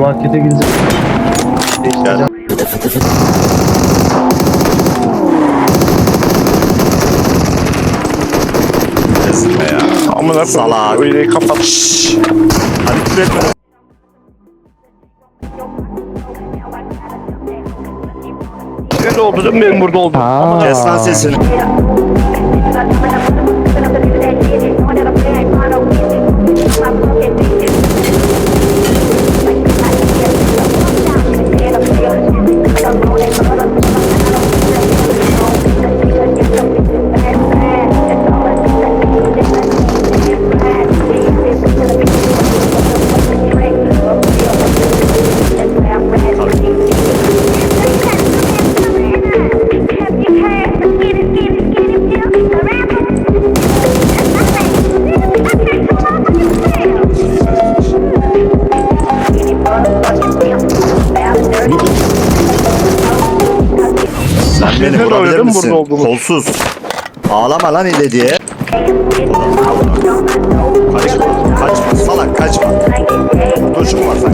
Markete gideceğim. Gel. Ezme ya. Amına Salak. Öyle kapat. Hadi küfür etme. Öyle oldu değil mi? Ben burada oldum. Kes lan sesini. Sen beni Sen vurabilir misin? burada olduğumu. Kolsuz. Ağlama lan ile diye. Kaçma, kaçma salak kaçma. Duşum var sanki.